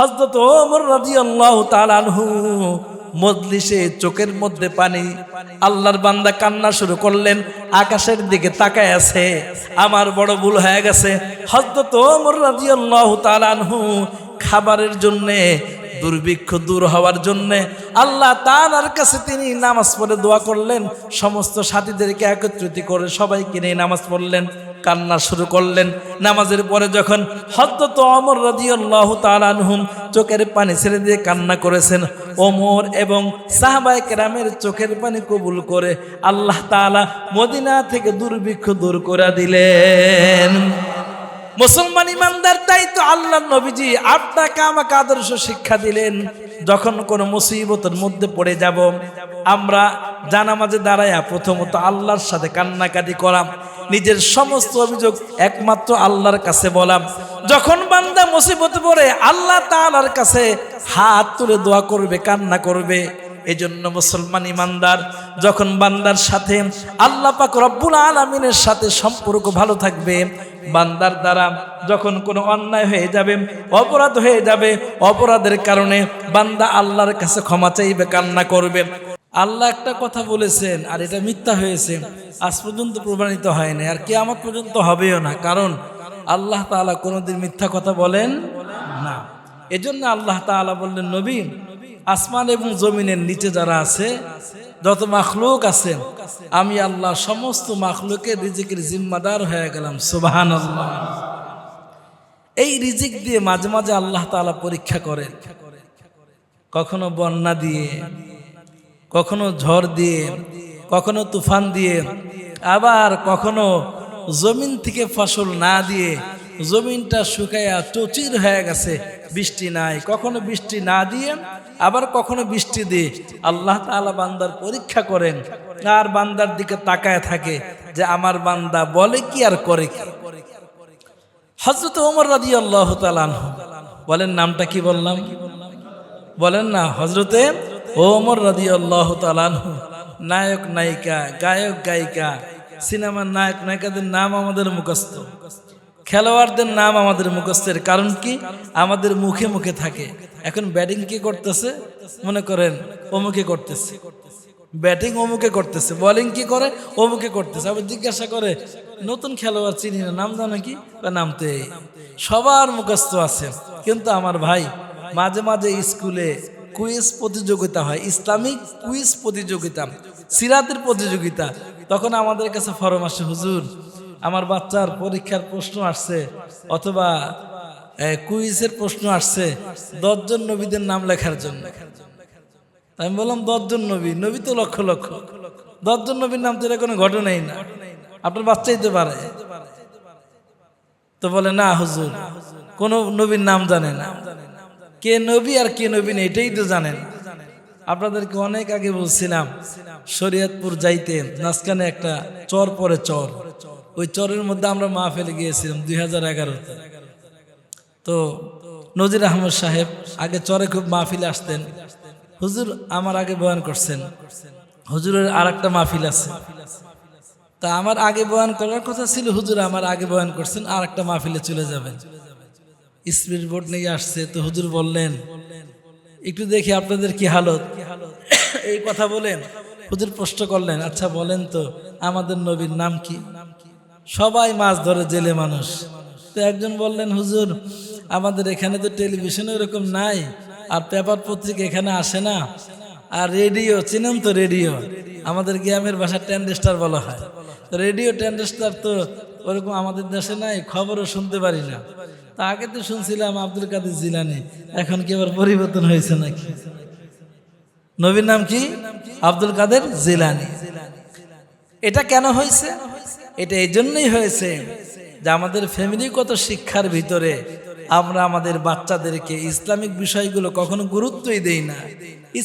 হজরত ওমর রাদিয়াল্লাহু তাআলা আনহু মজলিসে চোখের মধ্যে পানি, আল্লাহর বান্দা কান্না শুরু করলেন, আকাশের দিকে তাকায় আছে, আমার বড় ভুল হয়ে গেছে। হজরত ওমর রাদিয়াল্লাহু তাআলা আনহু খাবারের জন্যে, দুর্ভিক্ষ দূর হওয়ার জন্যে, আল্লাহ তাআলার কাছে তিনি নামাজ পড়ে দোয়া করলেন, সমস্ত সাথীদেরকে একত্রিত করে সবাইকে নিয়ে নামাজ পড়লেন। কান্না শুরু করলেন। নামাজের পরে যখন হদ্দত অমর রাদিয়াল্লাহু তাআলা আনহুম চোখের পানি ছেড়ে দিয়ে কান্না করেছেন, ওমর এবং সাহাবায়ে কেরামের চোখের পানি কবুল করে আল্লাহ তাআলা মদিনা থেকে দুর্ভিক্ষ দূর করে দিলেন। মুসলমান ইমানদার, তাই তো আল্লাহ নবীজি আপনাকে আমাকে আদর্শ শিক্ষা দিলেন, যখন কোনো মুসিবতের মধ্যে পড়ে যাব, আমরা জানামাজে দাঁড়ায়া প্রথমত আল্লাহর সাথে কান্নাকাটি করাম। নিজের সমস্ত অভিযোগ একমাত্র আল্লাহর কাছে বলাম। যখন বান্দা মুসিবতে পড়ে, আল্লাহ তালার কাছে হাত তুলে দোয়া করবে, কান্না করবে। এজন্য মুসলমান ইমানদার, যখন বান্দার সাথে আল্লাহ পাক রব্বুল আলমিনের সাথে সম্পর্ক ভালো থাকবে, বান্দার দ্বারা যখন কোনো অন্যায় হয়ে যাবে, অপরাধ হয়ে যাবে, অপরাধের কারণে বান্দা আল্লাহর কাছে ক্ষমা চাইবে, কান্না করবে। আল্লাহ একটা কথা বলেছেন, আর এটা মিথ্যা হয়েছে। আজ পর্যন্ত প্রমাণিত হয়নি, আর কে আমার পর্যন্ত হবেও না, কারণ আল্লাহ তাআলা কোনোদিন মিথ্যা কথা বলেন না। এজন্য আল্লাহ তাআলা বললেন, নবী, আসমান এবং জমিনের নিচে যারা আছে, যত মাখলুক আছে আমি আল্লাহ সমস্ত মাখলুকের রিজিকের জিম্মাদার হয়ে গেলাম। সুবাহান এই রিজিক দিয়ে মাঝে মাঝে আল্লাহ তাআলা পরীক্ষা করেন। কখনো বন্যা দিয়ে কখনো ঝড় দিয়ে, কখনো তুফান দিয়ে, আবার কখনো জমিন থেকে ফসল না দিয়ে, জমিনটা শুকাইয়া চচির হয়ে গেছে, বৃষ্টি নাই। কখনো বৃষ্টি না দিয়ে, আবার কখনো বৃষ্টি দিয়ে। আল্লাহ তাআলা বান্দার পরীক্ষা করেন আর বান্দার দিকে তাকায় থাকে, যে আমার বান্দা বলে কি আর করে কি? হজরত ওমর রাজি আল্লাহ বলেন, নামটা কি বললাম? বলেন না হজরতে ওমর রাজি আল্লাহ নায়ক নায়িকা, গায়ক গায়িকা, সিনেমার নায়ক নায়িকাদের নাম আমাদের মুখস্থ। খেলোয়াড়দের নাম আমাদের মুখস্থের কারণ কি? আমাদের মুখে মুখে থাকে। এখন ব্যাটিং কি করতেছে? মনে করেন অমুকে করতেছে। ব্যাটিং অমুকে করতেছে, বোলিং কি করে? অমুকে করতেছে। আবার জিজ্ঞাসা করে, নতুন খেলোয়াড় চিনি না, নাম জানো কি? বা নাম তো সবার মুখস্থ আছে। কিন্তু আমার ভাই মাঝে মাঝে স্কুলে কুইজ প্রতিযোগিতা হয়, ইসলামিক কুইজ প্রতিযোগিতা, সিরাতের প্রতিযোগিতা। তখন আমাদের কাছে ফরম আসে, হুজুর, আমার বাচ্চার পরীক্ষার প্রশ্ন আসছে অথবা কুইজের প্রশ্ন আসছে দশজন নবীদের নাম লেখার জন্য। আমি বললাম, দশজন নবী নবী তো লক্ষ লক্ষ। দশজন নবীর নাম তো এটা কোনো ঘটনাই না। আপনার বাচ্চাই তো পারে। তো বলে, না হুজুর, কোনো নবীর নাম জানে না। কে নবী আর কে নবী নেই, এটাই তো জানেন। আপনাদেরকে অনেক আগে বলছিলাম, শরীয়তপুর যাইতে নাসকানে একটা চর পরে চর। ওই চরের মধ্যে আমরা মা ফেলে গিয়েছিলাম দুই হাজার এগারোতে তো। নজির আহমদ সাহেব আগে চরে খুব মাহফিলে আসতেন। হুজুর আমার আগে বয়ান করছেন। হুজুরের আর একটা মাহফিল আছে। তা আমার আগে বয়ান করার কথা ছিল, হুজুর আমার আগে বয়ান করছেন আর একটা মাহফিলে চলে যাবেন। স্পিড বোর্ড নিয়ে আসছে, তো হুজুর বললেন, একটু দেখি আপনাদের কি হালত। এই কথা বলেন, হুজুর প্রশ্ন করলেন আচ্ছা বলেন তো, আমাদের নবীর নাম কি? সবাই মাছ ধরে জেলে মানুষ। তো একজন বললেন, হুজুর, আমাদের এখানে তো টেলিভিশন এরকম নাই, আর পেপার পত্রিকা এখানে আসে না, আর রেডিও, চিনেন তো রেডিও, আমাদের গ্রামের ভাষা টেন্ডেস্টার বলা হয়। তো রেডিও টেন্ডেস্টার তো ওরকম আমাদের দেশে নাই, খবরও শুনতে পারি না। তা আগে তো শুনছিলাম আব্দুল কাদের জিলানি, এখন কি আবার পরিবর্তন হয়েছে নাকি? নবীর নাম কি? আব্দুল কাদের জিলানি। এটা কেন হয়েছে? এটা এই জন্যই হয়েছে যে আমাদের ফ্যামিলিগত শিক্ষার ভিতরে আমরা আমাদের বাচ্চাদেরকে ইসলামিক বিষয়গুলো কখনো গুরুত্বই দেই না।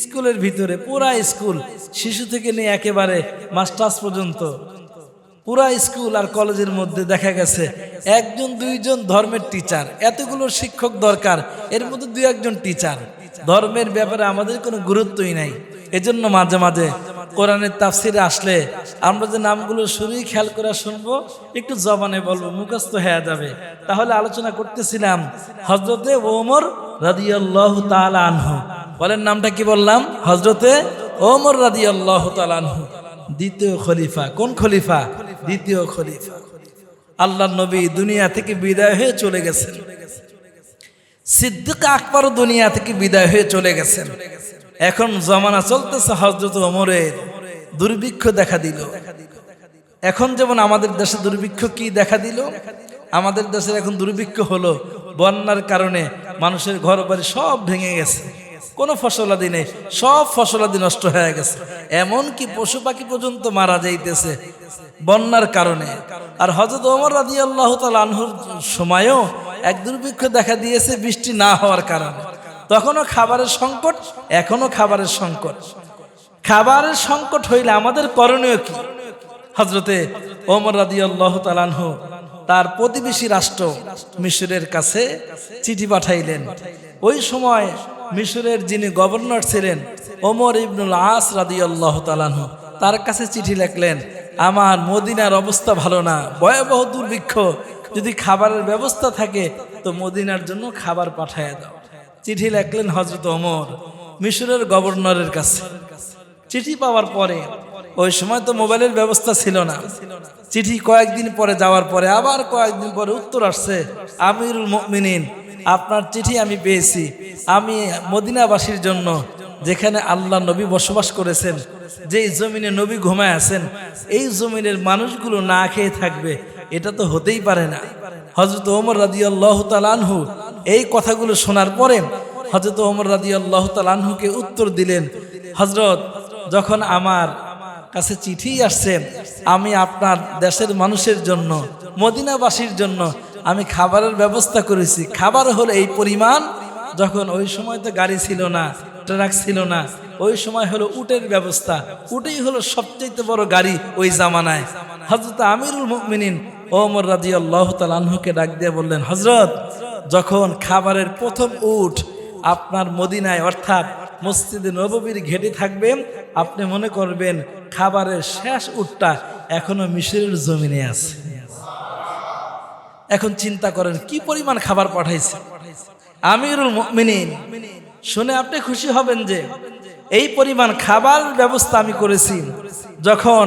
স্কুলের ভিতরে, পুরা স্কুল শিশু থেকে নিয়ে একেবারে মাস্টার্স পর্যন্ত পুরা স্কুল আর কলেজের মধ্যে দেখা গেছে, একজন, দুইজন ধর্মের টিচার এতগুলো শিক্ষক দরকার, এর মধ্যে দুই একজন টিচার ধর্মের ব্যাপারে আমাদের কোনো গুরুত্বই নাই। এজন্য মাঝে মাঝে কোরআনের তাফসিরে আসলে আমরা যে নামগুলো শুরুই খেয়াল করে শুনব, একটু জবানে বলব, মুখস্থ হয়ে যাবে। তাহলে আলোচনা করতেছিলাম হজরতে ওমর রাদিয়াল্লাহ তাআলা আনহু। বলেন নামটা কি বললাম? হজরতে ওমর রাদিয়াল্লাহ তাআলা আনহু। দ্বিতীয় খলিফা। কোন খলিফা? দ্বিতীয় খলিফা। আল্লাহ নবী দুনিয়া থেকে বিদায় হয়ে চলে গেছেন। সিদ্দিক আকবর দুনিয়া থেকে বিদায় হয়ে চলে গেছেন। এখন জমানা চলতেছে হজরত ওমরের দুর্ভিক্ষ দেখা দিল। এখন যেমন আমাদের দেশে দুর্ভিক্ষ কি দেখা দিল? আমাদের দেশের এখন দুর্ভিক্ষ হলো বন্যার কারণে মানুষের ঘর বাড়ি সব ভেঙে গেছে। কোনো ফসলাদি নেই, সব ফসলাদি নষ্ট হয়ে গেছে। এমন কি পশু পাখি পর্যন্ত মারা যাইতেছে বন্যার কারণে। আর হজরত ওমর রাজি আল্লাহ আনহুর সময়ও এক দুর্ভিক্ষ দেখা দিয়েছে বৃষ্টি না হওয়ার কারণে। তখনও খাবারের সংকট এখনও খাবারের সংকট। খাবারের সংকট হইলে আমাদের করণীয় কি? হজরতে ওমর রাদি আল্লাহ তালানহু তার প্রতিবেশী রাষ্ট্র মিশরের কাছে চিঠি পাঠাইলেন। ওই সময় মিশরের যিনি গভর্নর ছিলেন ওমর ইবনুল আস রাদি আল্লাহ তালানহু তার কাছে চিঠি লিখলেন, আমার মদিনার অবস্থা ভালো না, ভয়াবহ দুর্ভিক্ষ। যদি খাবারের ব্যবস্থা থাকে, তো মদিনার জন্য খাবার পাঠায় দাও। চিঠি লেখলেন হজরত ওমর, মিশরের গভর্নরের কাছে। চিঠি পাওয়ার পরে, ওই সময় তো মোবাইলের ব্যবস্থা ছিল না। চিঠি কয়েকদিন পরে যাওয়ার পরে, আবার কয়েকদিন পরে উত্তর আসছে, আমিরুল মুমিনিন আপনার চিঠি আমি পেয়েছি। আমি মদিনাবাসীর জন্য, যেখানে আল্লাহ নবী বসবাস করেছেন, যেই জমিনে নবী ঘুমায় আছেন, এই জমিনের মানুষগুলো না খেয়ে থাকবে, এটা তো হতেই পারে না। হজরত ওমর রাজি আল্লাহ তালানহু এই কথাগুলো শোনার পরে হজরত ওমর রাজি আল্লাহ তালানহুকে উত্তর দিলেন হজরত যখন আমার কাছে চিঠি আসছে, আমি আপনার দেশের মানুষের জন্য, মদিনাবাসীর জন্য আমি খাবারের ব্যবস্থা করেছি। খাবার হলো এই পরিমাণ, যখন ওই সময় তো গাড়ি ছিল না, ট্রাক ছিল না, ওই সময় হলো উটের ব্যবস্থা। উটেই হলো সবচেয়ে বড় গাড়ি ওই জামানায়। হজরত আমিরুল মুমিনিন ওমর রাজি আল্লাহ তালহুকে ডাক দিয়ে বললেন হজরত যখন খাবারের প্রথম উঠ আপনার মদিনায়, অর্থাৎ মসজিদে নববীর ঘেটে থাকবেন আপনি মনে করবেন খাবারের শেষ উটটা এখনও মিশরের জমিনে আছে। এখন চিন্তা করেন, কি পরিমাণ খাবার পাঠাইছে? আমিরুল মুমিনিন, শুনে আপনি খুশি হবেন যে এই পরিমাণ খাবার ব্যবস্থা আমি করেছি। যখন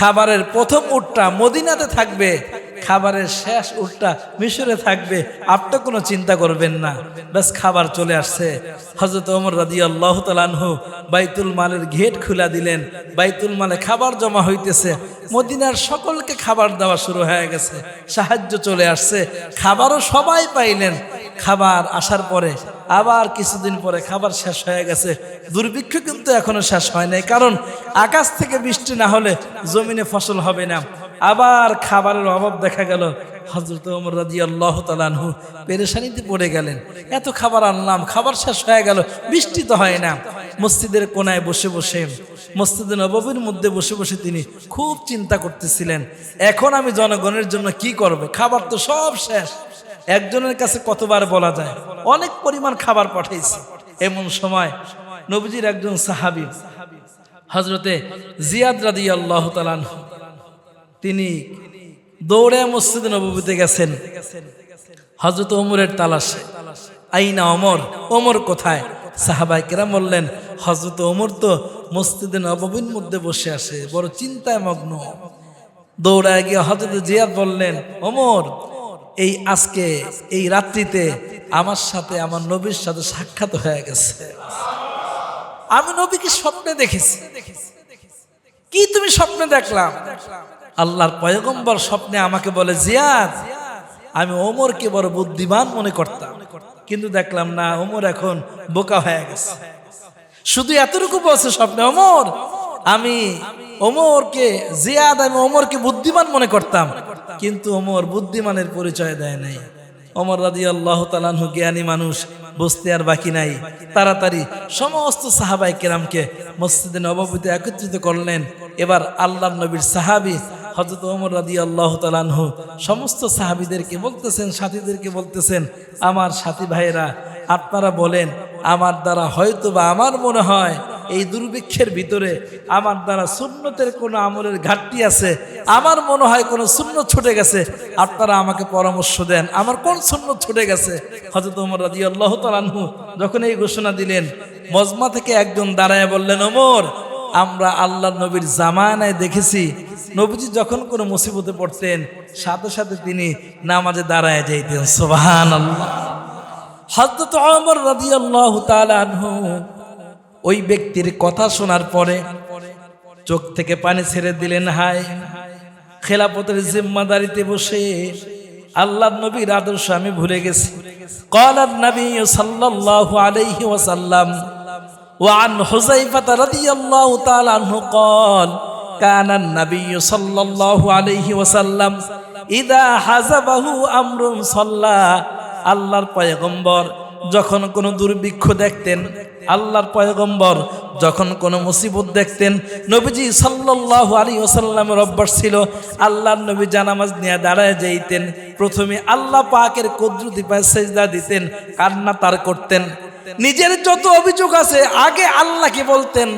খাবারের প্রথম উটটা মদিনাতে থাকবে, খাবারের শেষ উটটা মিশরে থাকবে, আপনি কোনো চিন্তা করবেন না। ব্যাস, খাবার চলে আসছে। হজরত ওমর রাজি আল্লাহ বাইতুল মালের ঘেট খুলা দিলেন। বাইতুল মালে খাবার জমা হইতেছে। মদিনার সকলকে খাবার দেওয়া শুরু হয়ে গেছে। সাহায্য চলে আসছে। খাবারও সবাই পাইলেন। খাবার আসার পরে আবার কিছুদিন পরে খাবার শেষ হয়ে গেছে। দুর্ভিক্ষ কিন্তু এখনও শেষ হয় নাই। কারণ আকাশ থেকে বৃষ্টি না হলে জমিনে ফসল হবে না। আবার খাবারের অভাব দেখা গেল। হজরত ওমর রাজি আল্লাহ তালানহু পেরেশানিতে পড়ে গেলেন। এত খাবার আনলাম। খাবার শেষ হয়ে গেল। বৃষ্টি তো হয় না। মসজিদের কোনায় বসে বসে মসজিদে নববীর মধ্যে বসে বসে তিনি খুব চিন্তা করতেছিলেন, এখন আমি জনগণের জন্য কি করবে? খাবার তো সব শেষ। একজনের কাছে কতবার বলা যায়, অনেক পরিমাণ খাবার পাঠাইছে। এমন সময় নবীজির একজন সাহাবি হজরতে জিয়াদ রাদি আল্লাহ তালানহু তিনি দৌড়ে মসজিদে নবীতে গেছেন। হজরত ওমরের তালাশে। আইনা অমর ওমর কোথায়? সাহাবাই কেরাম বললেন হজরত ওমর তো মসজিদে নববীর মধ্যে বসে আসে, বড় চিন্তায় মগ্ন। দৌড়ায় গিয়ে হজরত জিয়াদ বললেন, ওমর, এই আজকে, এই রাত্রিতে আমার সাথে, আমার নবীর সাথে সাক্ষাৎ হয়ে গেছে। আমি নবীকে স্বপ্নে দেখেছি। কি তুমি স্বপ্নে দেখলাম? আল্লাহর পয়গম্বর স্বপ্নে আমাকে বলে, জিয়াদ, আমি ওমরকে বড় বুদ্ধিমান মনে করতাম। কিন্তু দেখলাম না, ওমর এখন বোকা হয়ে গেছে। শুধু এতটুকু বলছে স্বপ্নে ওমর। আমি ওমরকে জিয়াদ, আমি ওমরকে বুদ্ধিমান মনে করতাম, কিন্তু ওমর বুদ্ধিমানের পরিচয় দেয় নাই। ওমর রাজি আল্লাহ তালানহু জ্ঞানী মানুষ, বুঝতে আর বাকি নাই। তাড়াতাড়ি সমস্ত সাহাবাই কেরামকে মসজিদে নববীতে একত্রিত করলেন। এবার আল্লাহ নবীর সাহাবি হজরত ওমর রাজি আল্লাহ তালানহু সমস্ত সাহাবিদেরকে বলতেছেন, সাথীদেরকে বলতেছেন, আমার সাথী ভাইয়েরা, আপনারা বলেন আমার দ্বারা হয়তো বা আমার মনে হয় এই দুর্ভিক্ষের ভিতরে আমার দ্বারা সুন্নতের কোনো আমলের ঘাটতি আছে, আমার মনে হয় কোনো শূন্য ছুটে গেছে, আপনারা আমাকে পরামর্শ দেন। আমার কোন শূন্য ছুটে গেছে? হজরত ওমর রাজি আল্লাহ তালানহু যখন এই ঘোষণা দিলেন, মজমা থেকে একজন দাঁড়ায় বললেন, ওমর, আমরা আল্লাহ নবীর জামানায় দেখেছি। নবীজি যখন কোনো মুসিবতে পড়তেন, সাথে সাথে তিনি নামাজে দাঁড়ায় যাইতেন। সোবাহান আল্লাহ হজরত অমর রাজি আল্লাহ তালানহু ওই ব্যক্তির কথা শোনার পরে চোখ থেকে পানি ছেড়ে দিলেন হায় খেলাপথের জিম্মাদারিতে বসে আল্লাহ নবীর আদর্শ আমি ভুলে গেছি কলার নবী সাল্লাল্লাহু আলাইহি ওয়াসাল্লাম وعن حذيفة رضي الله تعالى عنه قال كان النبي صلى الله عليه وسلم إذا حزبه أمر صلى আল্লাহর পয়গম্বর যখন কোনো দুর্ভিক্ষ দেখতেন, আল্লাহর পয়গম্বর যখন কোনো মুসিবত দেখতেন, নবীজি সাল্লাহ আলী ওসাল্লামের অভ্যাস ছিল আল্লাহর নবী জানামাজ নিয়ে দাঁড়ায় যাইতেন, প্রথমে আল্লাহ পাকের কদ্রুতি পায় সেজদা দিতেন, কান্না তার করতেন। নিজের যত অভিযোগ আছে, আগে আল্লাহকে বলতেন,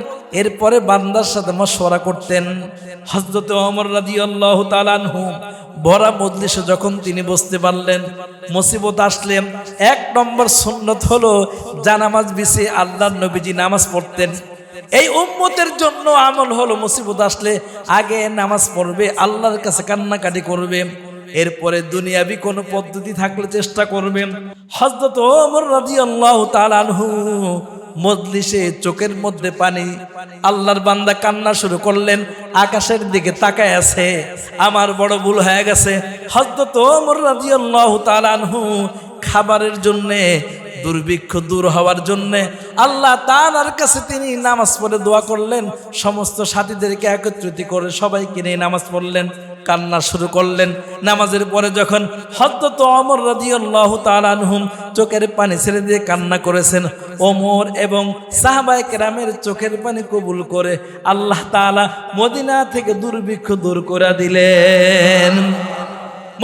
এরপরে বান্দার সাথে মশওয়ারা করতেন। হজরত অমর রাজি আল্লাহ তালানহু ভরা মজলিসে যখন তিনি বসতে পারলেন, মুসিবত আসলে এক নম্বর সুন্নত হলো জানামাজ বিছে আল্লাহর নবীজি নামাজ পড়তেন। এই উম্মতের জন্য আমল হলো মুসিবত আসলে আগে নামাজ পড়বে, আল্লাহর কাছে কান্নাকাটি করবে। এরপরে দুনিয়াবি কোনো পদ্ধতি থাকলে চেষ্টা করবেন। হজরত ওমর রাদিয়াল্লাহু তাআলা আনহু মজলিসে চোখের মধ্যে পানি, আল্লাহর বান্দা কান্না শুরু করলেন, আকাশের দিকে তাকায় আছে, আমার বড় ভুল হয়ে গেছে। হজরত ওমর রাদিয়াল্লাহু তাআলা আনহু খাবারের জন্যে, দুর্ভিক্ষ দূর হওয়ার জন্য, আল্লাহ তার কাছে তিনি নামাজ পড়ে দোয়া করলেন। সমস্ত সাথীদেরকে একত্রিত করে সবাইকে নিয়ে নামাজ পড়লেন। কান্না শুরু করলেন। নামাজের পরে যখন হদ্দত অমর রাজিয়াল্লাহু তাআলাহুম চোখের পানি ছেড়ে দিয়ে কান্না করেছেন, ওমর এবং সাহাবায়ে কেরামের চোখের পানি কবুল করে আল্লাহ তাআলা মদিনা থেকে দুর্ভিক্ষ দূর করে দিলেন।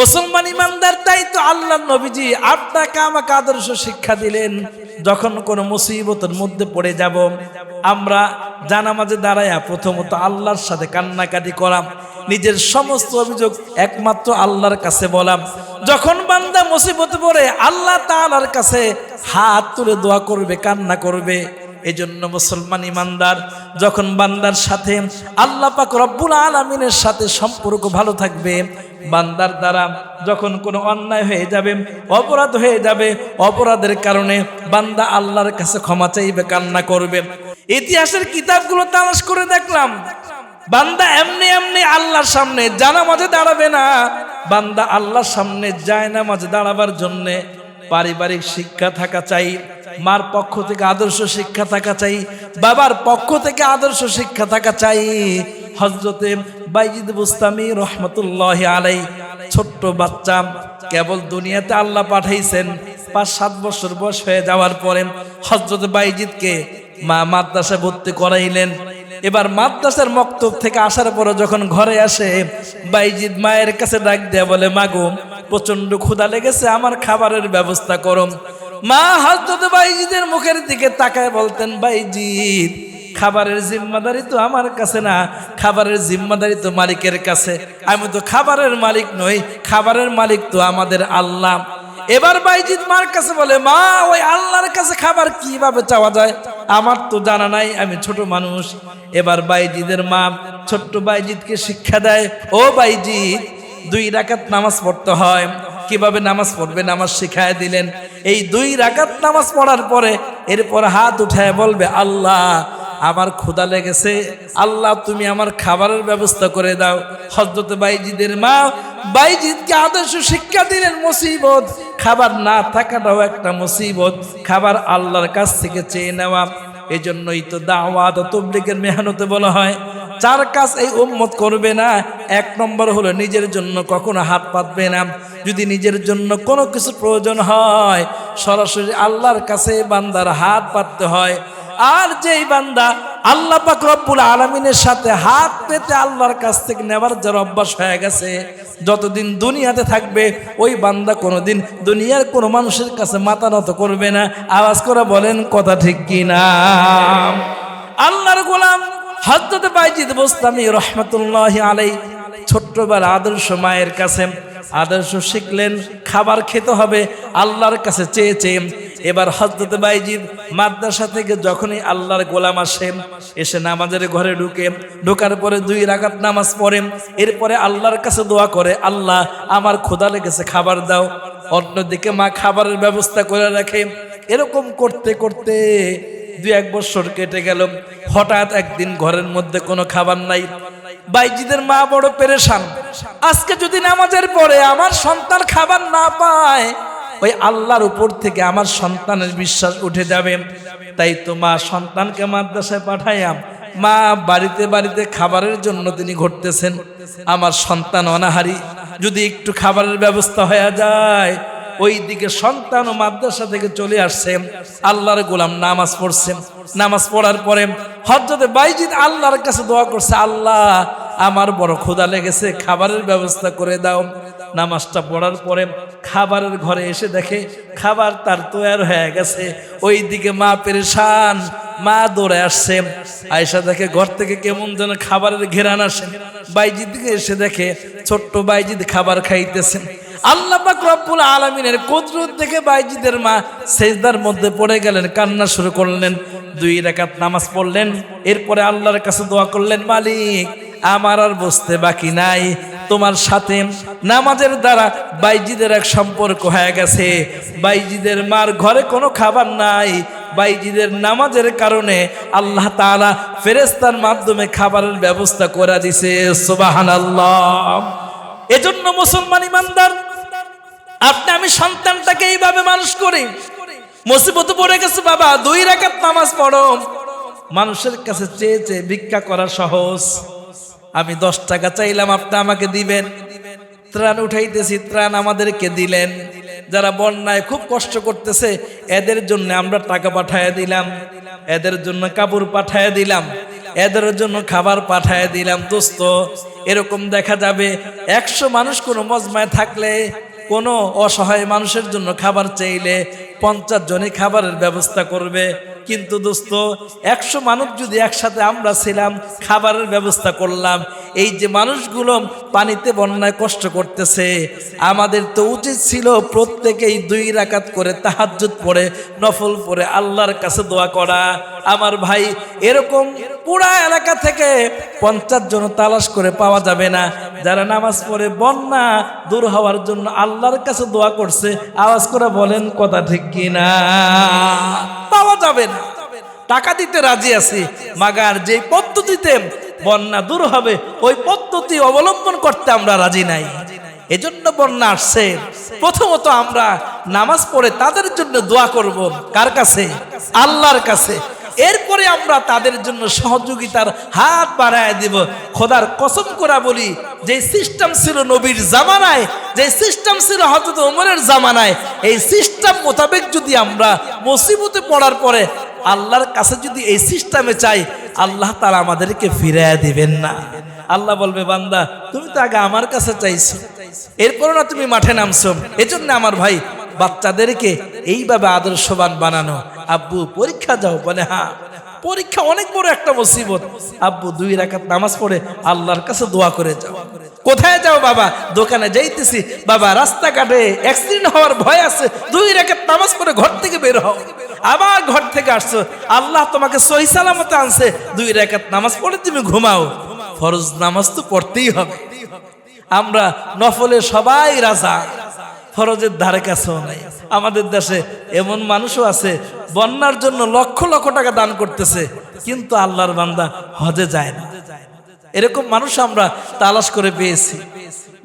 মুসলমান ইমানদার, তাই তো আল্লাহ নবীজি আপনাকে আমাকে আদর্শ শিক্ষা দিলেন, যখন কোনো মুসিবতের মধ্যে পড়ে যাব। আমরা জানামাজে দাঁড়াইয়া প্রথমত আল্লাহর সাথে কান্নাকাটি করাম। নিজের সমস্ত অভিযোগ একমাত্র আল্লাহর কাছে বলাম যখন বান্দা মুসিবতে পড়ে, আল্লাহ তালার কাছে হাত তুলে দোয়া করবে, কান্না করবে। এজন্য মুসলমান ইমানদার, যখন বান্দার সাথে আল্লাহ পাক রব্বুল আলমিনের সাথে সম্পর্ক ভালো থাকবে, বান্দার দ্বারা যখন কোনো অন্যায় হয়ে যাবে, অপরাধ হয়ে যাবে, অপরাধের কারণে বান্দা আল্লাহর কাছে ক্ষমা চাইবে, কান্না করবে। ইতিহাসের কিতাবগুলো তালাশ করে দেখলাম। বান্দা এমনি এমনি আল্লাহর সামনে জানা মাঝে দাঁড়াবে না, বান্দা আল্লাহর সামনে যায় না মাঝে দাঁড়াবার জন্যে পারিবারিক শিক্ষা থাকা চাই, মার পক্ষ থেকে আদর্শ শিক্ষা থাকা চাই, বাবার পক্ষ থেকে আদর্শ শিক্ষা থাকা চাই। হজরতে বাইজিদ বুস্তামি রহমতুল্লাহ আলাই ছোট্ট বাচ্চা, কেবল দুনিয়াতে আল্লাহ পাঠাইছেন, পাঁচ সাত বছর বয়স হয়ে যাওয়ার পরে হজরত বাইজিদকে মা মাদ্রাসা ভর্তি করাইলেন। এবার মাদ্রাসার মক্তব থেকে আসার পরে যখন ঘরে আসে, বাইজিদ মায়ের কাছে ডাক দেয়া বলে, মাগো প্রচণ্ড ক্ষুধা লেগেছে, আমার খাবারের ব্যবস্থা করো। মা হজরত বাইজিদের মুখের দিকে তাকায় বলতেন, বাইজিদ, খাবারের জিম্মাদারি তো আমার কাছে না, খাবারের জিম্মাদারি তো মালিকের কাছে। আমি তো খাবারের মালিক নই, খাবারের মালিক তো আমাদের আল্লাহ। এবার বাইজিদ মার কাছে বলে, মা, ওই আল্লাহর কাছে খাবার কীভাবে চাওয়া যায়? আমার তো জানা নাই, আমি ছোট মানুষ। এবার বাইজিদের মা ছোট্ট বাইজিদকে শিক্ষা দেয়, ও বাইজিদ, দুই রাকাত নামাজ পড়তে হয়। কীভাবে নামাজ পড়বে? নামাজ শিখায় দিলেন। এই দুই রাকাত নামাজ পড়ার পরে এরপর হাত উঠায় বলবে, আল্লাহ আমার ক্ষুদা লেগেছে। আল্লাহ, তুমি আমার খাবারের ব্যবস্থা করে দাও। হজরত বাইজিদের মা বাইজিদকে আদর্শ শিক্ষা দিলেন মুসিবত। খাবার না থাকাটাও একটা মুসিবত। খাবার আল্লাহর কাছ থেকে চেয়ে নেওয়া। এই জন্যই তো দাওয়াত তবলিগের মেহনতে বলা হয়। চার কাজ এই উম্মত করবে না, এক নম্বর হলো নিজের জন্য কখনো হাত পাতবে না। যদি নিজের জন্য কোনো কিছু প্রয়োজন হয়, সরাসরি আল্লাহর কাছে বান্দার হাত পাততে হয়। আর যেই বান্দা আল্লাহ পাক রব্বুল আলমিনের সাথে হাত পেতে আল্লাহর কাছ থেকে নেবার যার অভ্যাস হয়ে গেছে, যতদিন দুনিয়াতে থাকবে, ওই বান্দা কোনোদিন দুনিয়ার কোনো মানুষের কাছে মাথা নত করবে না। আওয়াজ করে বলেন, কথা ঠিক কি না আল্লাহর গোলাম হজরত বাইজিদ বোস্তামি রহমতুল্লাহ আলাই ছোট্টবেলা আদর্শ মায়ের কাছে, আদর্শ শিখলেন, খাবার খেতে হবে, আল্লাহর কাছে চেয়ে চেয়ে এবার হজরত বাইজিদ মাদ্রাসা থেকে যখনই আল্লাহর গোলাম আসে, এসে নামাজের ঘরে ঢুকে, ঢোকার পরে দুই রাকাত নামাজ পড়েন এরপরে আল্লাহর কাছে দোয়া করে, আল্লাহ, আমার খোদা লেগেছে, খাবার দাও। অন্যদিকে মা খাবারের ব্যবস্থা করে রাখে। এরকম করতে করতে দুই এক বছর কেটে গেল। হঠাৎ একদিন ঘরের মধ্যে কোনো খাবার নাই। বাইজিদের মা বড় পেরেশান। আজকে যদি নামাজের পরে আমার সন্তান খাবার না পায় ওই আল্লাহর উপর থেকে আমার সন্তানের বিশ্বাস উঠে যাবে। তাই তো মা সন্তানকে মাদ্রাসায় পাঠাইয়াম। মা, বাড়িতে বাড়িতে খাবারের জন্য তিনি ঘটতেছেন আমার সন্তান অনাহারি। যদি একটু খাবারের ব্যবস্থা হয়ে যায় ওই দিকে সন্তান ও মাদ্রাসা থেকে চলে আসছে। আল্লাহর গোলাম নামাজ পড়ছে। নামাজ পড়ার পরে হজরতে বাইজিদ আল্লাহর কাছে দোয়া করছে, আল্লাহ, আমার বড় ক্ষুদা লেগেছে, খাবারের ব্যবস্থা করে দাও। নামাজটা পড়ার পরে খাবারের ঘরে এসে দেখে খাবার তার তৈয়ার হয়ে গেছে। ওই দিকে মা পেরেশান, মা দৌড়ে আসছে। আয়সা দেখে ঘর থেকে কেমন যেন খাবারের ঘেরান আসে। বাইজিদ এসে দেখে ছোট্ট বাইজিদ খাবার খাইতেছেন আল্লাহ রব্বুল আলমিনের কুদরত দেখে বাইজিদের মা সেজদার মধ্যে পড়ে গেলেন, কান্না শুরু করলেন। দুই রাকাত নামাজ পড়লেন, এরপরে আল্লাহর কাছে দোয়া করলেন, মালিক, আমার আর বসতে বাকি নাই। তোমার সাথে নামাজের দ্বারা বাইজিদের এক সম্পর্ক হয়ে গেছে। বাইজিদের মার ঘরে কোনো খাবার নাই। বাইজিদের নামাজের কারণে আল্লাহ তাআলা ফেরেস্তার মাধ্যমে খাবারের ব্যবস্থা করে দিছে সুবাহান আল্লাহ এজন্য মুসলমান ইমানদার, আপনি আমি সন্তানটাকে এইভাবে মানুষ করি। মুসিবত পড়ে গেছে, বাবা, দুই রাকাত নামাজ পড়ো। মানুষের কাছে চেয়ে চেয়ে ভিক্ষা করা সহজ। আমি দশ টাকা চাইলাম, আপনি আমাকে দিবেন। ত্রাণ উঠাইতেছি, ত্রাণ আমাদেরকে দিলেন। যারা বন্যায় খুব কষ্ট করতেছে, এদের জন্য আমরা টাকা পাঠায় দিলাম। এদের জন্য কাপড় পাঠায় দিলাম। এদের জন্য খাবার পাঠায় দিলাম, দোস্ত। এরকম দেখা যাবে, একশো মানুষ কোনো মজমায় থাকলে, কোনো অসহায় মানুষের জন্য খাবার চাইলে পঞ্চাশ জনই খাবারের ব্যবস্থা করবে। কিন্তু দোস্ত, একশো মানুষ যদি একসাথে আমরা ছিলাম, খাবারের ব্যবস্থা করলাম, এই যে মানুষগুলো পানিতে বন্যায় কষ্ট করতেছে, আমাদের তো উচিত ছিল প্রত্যেকেই দুই রাকাত করে তাহাজ্জুদ পড়ে, নফল পড়ে আল্লাহর কাছে দোয়া করা। আমার ভাই, এরকম পুরা এলাকা থেকে পঞ্চাশ জন তালাশ করে পাওয়া যাবে না। যারা নামাজ পড়ে বন্যা দূর হওয়ার জন্য আল্লাহর কাছে দোয়া করছে, আওয়াজ করে বলেন, কথা ঠিক কিনা? পাওয়া যাবে না। টাকা দিতে রাজি আছি, মাগার যে পদ্ধতিতে বন্যা দূর হবে, ওই পদ্ধতি অবলম্বন করতে আমরা রাজি নাই। এজন্য বন্যা আসছে। প্রথমত আমরা নামাজ পড়ে তাদের জন্য দোয়া করব। কার কাছে? আল্লাহর কাছে। এরপরে আমরা তাদের জন্য সহযোগিতার হাত বাড়ায় দিব। খোদার কসম করা বলি যে সিস্টেম ছিল নবীর জামানায় যে সিস্টেম ছিল হজরত ওমরের জামানায়, এই সিস্টেম মোতাবেক যদি আমরা মুসিবতে পড়ার পরে আল্লাহর কাছে যদি এই সিস্টেমে চাই, আল্লাহ তারা আমাদেরকে ফিরাইয়া দিবেন না। আল্লাহ বলবে, বান্দা, তুমি তো আগে আমার কাছে চাইছো এরপর না তুমি মাঠে নামছো। এজন্য আমার ভাই, বাচ্চাদেরকে এইভাবে আদর্শবান বানানো। আব্বু, পরীক্ষা যাও বলে হ্যাঁ পরীক্ষা অনেক বড় একটা মুসিবত। আব্বু, দুই রাকাত নামাজ পড়ে আল্লাহর কাছে দোয়া করে যাও। কোথায় যাও বাবা? দোকানে যাইতেছি। বাবা, রাস্তাঘাটে অ্যাক্সিডেন্ট হওয়ার ভয় আছে। দুই রেখাত নামাজ পড়ে ঘর থেকে বের হও। আবার ঘর থেকে আসছো। আল্লাহ তোমাকে সহি সালামতে আনছে। দুই রেখাত নামাজ পড়ে তুমি ঘুমাও। ফরজ নামাজ তো পড়তেই হবে। আমরা নফলে সবাই রাজা। ফরজের ধারে কাছেও নাই। আমাদের দেশে এমন মানুষও আছে, বন্যার জন্য লক্ষ লক্ষ টাকা দান করতেছে, কিন্তু আল্লাহর বান্দা হজে যায় না। এরকম মানুষ আমরা তালাশ করে পেয়েছি।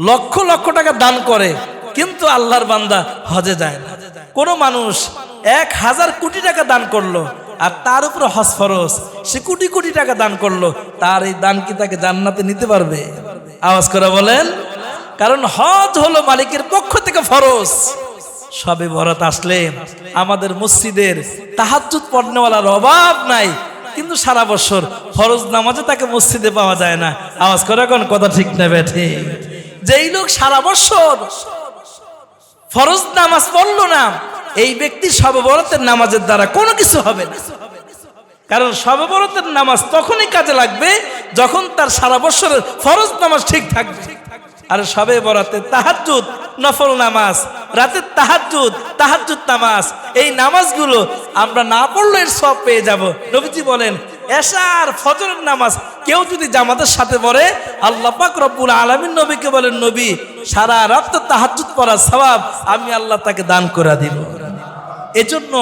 লক্ষ লক্ষ টাকা দান করে, কিন্তু আল্লাহর বান্দা হজে যায় না। কোনো মানুষ এক হাজার কোটি টাকা দান করল, আর তার উপরে হজ ফরজ, সে কোটি কোটি টাকা দান করল, তার এই দান কি তাকে জান্নাতে নিতে পারবে? আওয়াজ করে বলেন কারণ হজ হলো মালিকের পক্ষ থেকে ফরজ। সবে বরাত আসলে, আমাদের মসজিদের তাহাজ্জুদ পড়নেওয়ালার অভাব নাই, কিন্তু সারা বছর ফরজ নামাজে তাকে মসজিদে পাওয়া যায় না। আওয়াজ করে এখন কথা ঠিক নেবে ঠিক? যেই লোক সারা বছর ফরজ নামাজ পড়ল না, এই ব্যক্তি সবে বরাতের নামাজের দ্বারা কোনো কিছু হবে না। কারণ সবে বরতের নামাজ তখনই কাজে লাগবে যখন তার সারা বছরের ফরজ নামাজ ঠিক থাকবে। আর সবে বরাতে তাহাজ্জুদ, নফল নামাজ রাতের তাহাজ্জুদ তাহাজ্জুদ নামাজ, এই নামাজগুলো আমরা না পড়লে এর সব পেয়ে যাব। নবীজি বলেন, এশার ফজরের নামাজ কেউ যদি জামাতের সাথে পড়ে, আল্লাহ পাক রব্বুল আলামিন নবীকে বলেন, নবী, সারা রাত তো তাহাজ্জুদ পড়ার সওয়াব আমি আল্লাহ তাকে দান করে দিব। এজন্য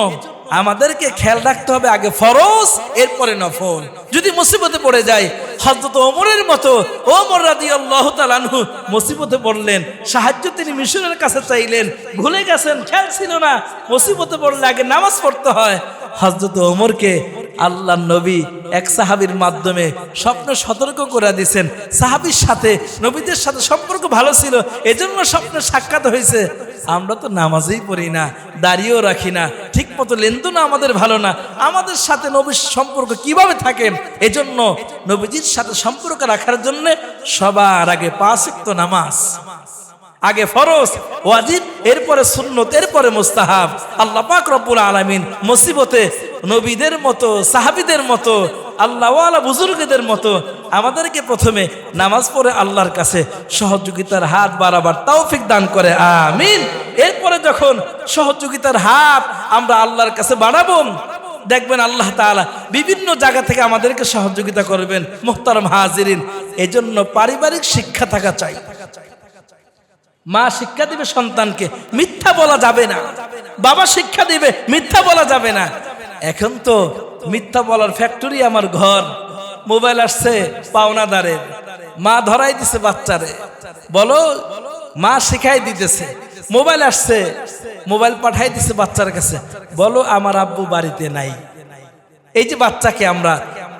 আমাদেরকে খেয়াল রাখতে হবে আগে ফরজ, এরপরে নফল। যদি মুসিবতে পড়ে যায় হজরত ওমরের মতো, ওমর রাজি আল্লাহ তালানহু মুসিবতে পড়লেন, সাহায্য তিনি মিশনের কাছে চাইলেন, ভুলে গেছেন, খেয়াল ছিল না, মুসিবতে পড়লে আগে নামাজ পড়তে হয়। হজরত ওমরকে আল্লাহ নবী এক সাহাবির মাধ্যমে স্বপ্ন সতর্ক করে দিয়েছেন। সাহাবির সাথে, নবীদের সাথে সম্পর্ক ভালো ছিল, এজন্য স্বপ্নে সাক্ষাৎ হয়েছে। আমরা তো নামাজেই পড়ি না দাঁড়িয়েও রাখি না, ঠিক মতো লেনদেন আমাদের ভালো না। আমাদের সাথে নবীর সম্পর্ক কীভাবে থাকে? এজন্য নবীজির সাথে সম্পর্ক রাখার জন্য সবার আগে পাঁচ নামাজ। আগে ফরজ, ওয়াজিব, এরপরে সুন্নত, এরপরে মুস্তাহাব। আল্লাহ পাক রব্বুল আলামিন মুসিবতে নবীদের মতো, সাহাবিদের মতো, আল্লাহওয়ালা বুজুর্গদের মতো আমাদেরকে প্রথমে নামাজ পড়ে আল্লাহর কাছে সহযোগিতার হাত বাড়াবার তৌফিক দান করে, আমিন। এরপরে যখন সহযোগিতার হাত আমরা আল্লাহর কাছে বাড়াবো, দেখবেন আল্লাহ তাআলা বিভিন্ন জায়গা থেকে আমাদেরকে সহযোগিতা করবেন, মুহতারম হাজিরিন। এজন্য পারিবারিক শিক্ষা থাকা চাই। মা শিক্ষা দিবে সন্তানকে, মিথ্যা বলা যাবে না। বাবা শিক্ষা দিবে, মিথ্যা বলা যাবে না। এখন তো মিথ্যা বলার ফ্যাক্টরি আমার ঘর। মোবাইল আসছে পাওনাদারের মা ধরাই দিছে বাচ্চারে। বলো, মা শিখাই দিতেছে। মোবাইল আসছে, মোবাইল পাঠাই দিছে বাচ্চার কাছে। বলো, আমার আব্বু বাড়িতে নাই। এই যে বাচ্চাকে আমরা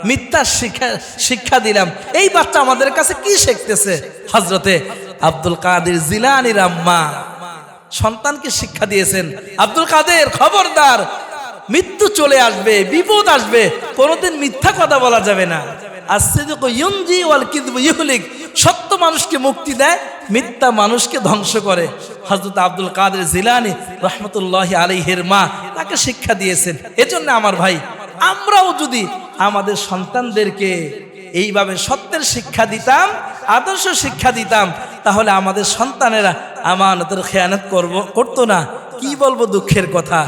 মিথ্যা শিক্ষা শিক্ষা দিলাম, এই বাচ্চা আমাদের কাছে কি শিখতেছে? হজরতে আব্দুল কাদের জিলানির আম্মা। সন্তানকে শিক্ষা দিয়েছেন। আব্দুল কাদের খবরদার। মৃত্যু চলে আসবে, বিপদ আসবে, কোনোদিন মিথ্যা কথা বলা যাবে না। সত্য মানুষকে মুক্তি দেয়, মিথ্যা মানুষকে ধ্বংস করে। হজরত আব্দুল কাদের জিলানি রহমতুল্লাহ আলাইহের মা তাকে শিক্ষা দিয়েছেন। এজন্য আমার ভাই, আমরাও যদি আমাদের সন্তানদেরকে এইভাবে সত্যের শিক্ষা দিতাম আদর্শ শিক্ষা দিতাম, তাহলে আমাদের সন্তানেরা আমানতের খেয়ানত করব, করতো না। কি বলব দুঃখের কথা?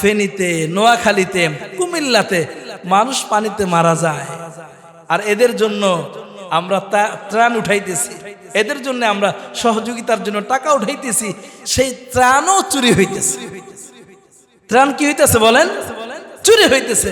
ফেনীতে, নোয়াখালীতে, কুমিল্লাতে মানুষ পানিতে মারা যায়। আর এদের জন্য আমরা ত্রাণ উঠাইতেছি। এদের জন্য আমরা সহযোগিতার জন্য টাকা উঠাইতেছি। সেই ত্রাণও চুরি হইতেছে। ত্রাণ কি হইতেছে বলেন? চুরি হইতেছে।